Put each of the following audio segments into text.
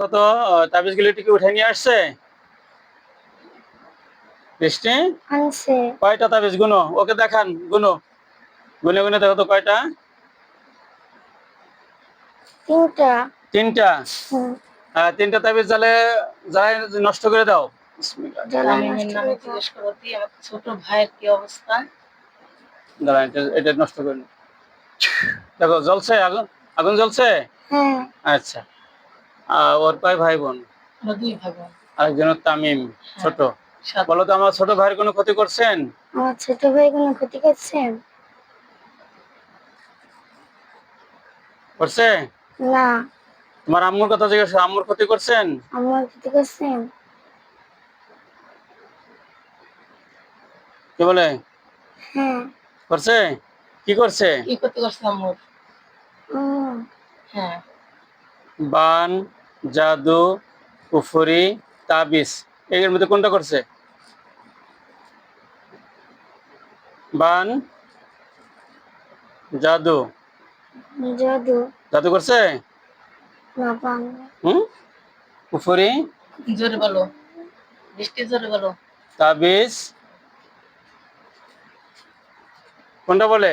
কত তাবিজ গুলি টিকে উঠে নিয়ে আসছে? বৃষ্টি? আনছে। কয়টা তাবিজ গুনো? ওকে দেখান গুনো। গুনে গুনে দেখো তো কয়টা? তিনটা। তিনটা? আহ, তিনটা তাবিজ জালে নষ্ট করে দাও। ছোট ভাইয়ের কি অবস্থা? এটা নষ্ট করে। দেখো জ্বলছে? আগুন আগুন জ্বলছে? হ্যাঁ। আচ্ছা। ওর কয় ভাই বোন দুই ভাই বোন আরেকজনের তামিম ছোট। বলো তো আমার ছোট ভাইয়ের কোনো ক্ষতি করছেন? আমার ছোট ভাই কোনো ক্ষতি করছেন? করছে? না। তোমার আম্মুর কথা জিজ্ঞেস আম্মুর ক্ষতি করছেন? আমার ক্ষতি করছেন? কি বলে? হ্যাঁ। করছে? কি করছে? কি করতে করছে আম্মুর হ্যাঁ। বান জাদু কুফরি তাবিজ। এর মধ্যে কোনটা করছে? বান জাদু। জাদু। জাদু করছে? না পান হুম? কুফরি জোরে বলো। বৃষ্টি জোরে বলো। তাবিজ। কোনটা বলে?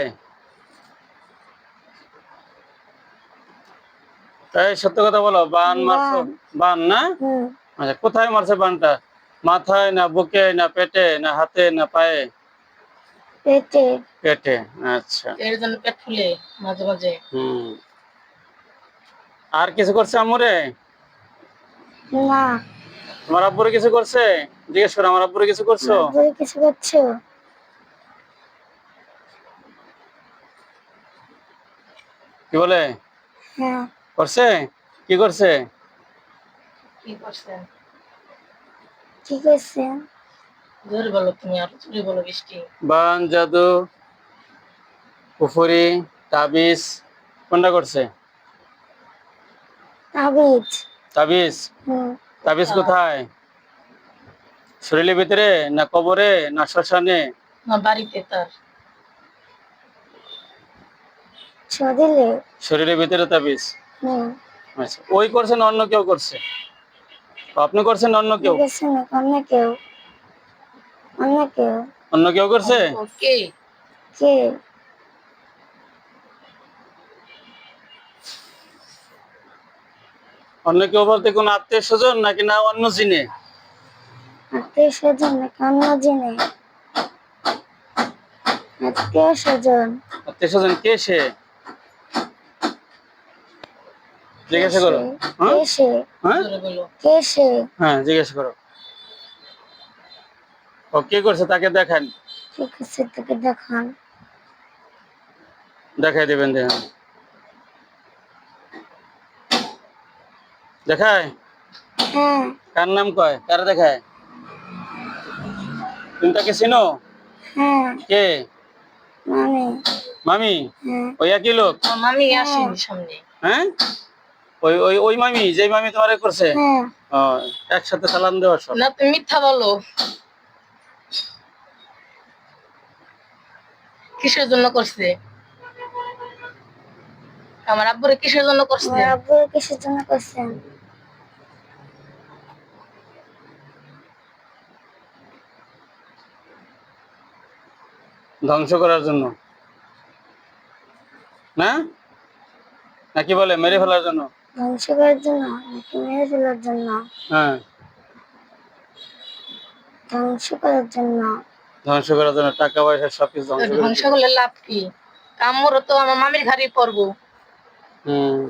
তাই সত্য কথা বলো বান মারছো? বান না? আচ্ছা কোথায় মারছে বানটা? মাথায় না বুকে না পেটে না হাতে না পায়ে? পেটে। পেটে আচ্ছা। এর জন্য পেট ফুলে মাঝে মাঝে। হুম। আর কিছু করছে আমরে না। তোমার আব্বুরে কিছু করছে? জিজ্ঞেস করো আমার আব্বুরে কিছু করছ? কিছু করছ? কি বলে? হ্যাঁ। করছে? কি করছে? কি করছেন কি করছেন জোরে বলো তুমি আরও জোরে বলো বৃষ্টি। বান জাদু তাবিজ কোনটা করছে? তাবিজ। তাবিজ? তাবিজ কোথায়? শরীরের ভিতরে না কবরে না শ্মশানে? না বাড়িতে তার। শরীরে। শরীরের ভিতরে তাবিজ। আচ্ছা ওই করছে না অন্য কেউ করছে? আপনি করছেন অন্য কেউ? করছে অন্য কেউ। অন্য কেউ। অন্য কেউ করছে? ওকে কে? অন্য কেউ বলতে কোন আত্মীয় স্বজন নাকি না অন্য জিনে? আত্মীয় স্বজন নাকি অন্য জেনে? আত্মীয় স্বজন। আত্মীয় স্বজন কে সে? জিজ্ঞাসা করো। হ্যাঁ? হ্যাঁ? হ্যাঁ জিজ্ঞাসা করো। ও কে করছে? তাকে দেখান। কি করছে? তোকে দেখান। দেখাই দেবেন দেখেন। দেখায়? হ্যাঁ। কার নাম কয়? কার দেখায়? তুমি তাকে চিনো? হ্যাঁ। কে? মামি। ওই একই লোক? মামি আসেনি সামনে। হ্যাঁ? ওই ওই ওই মামি যে মামি তোমার করছে? হ্যাঁ। একসাথে সালাম দেওয়া সব না তুমি মিথ্যা বলো। কিসের জন্য করছে? আমার আব্বুরে কিসের জন্য করছে? আমার কিসের জন্য করছেন ধ্বংস করার জন্য। না? নাকি বলে? মেরে ফেলার জন্য। ধ্বংস করার জন্য নাকি মেরে ফেলার জন্য। হ্যাঁ। ধ্বংস করার জন্য। ধ্বংস করার জন্য টাকা পয়সা সবকিছু ধ্বংস করে ধ্বংস করলে লাভ কি? কামড় তো আমার মামির ঘাড়ি পড়ব। হুম।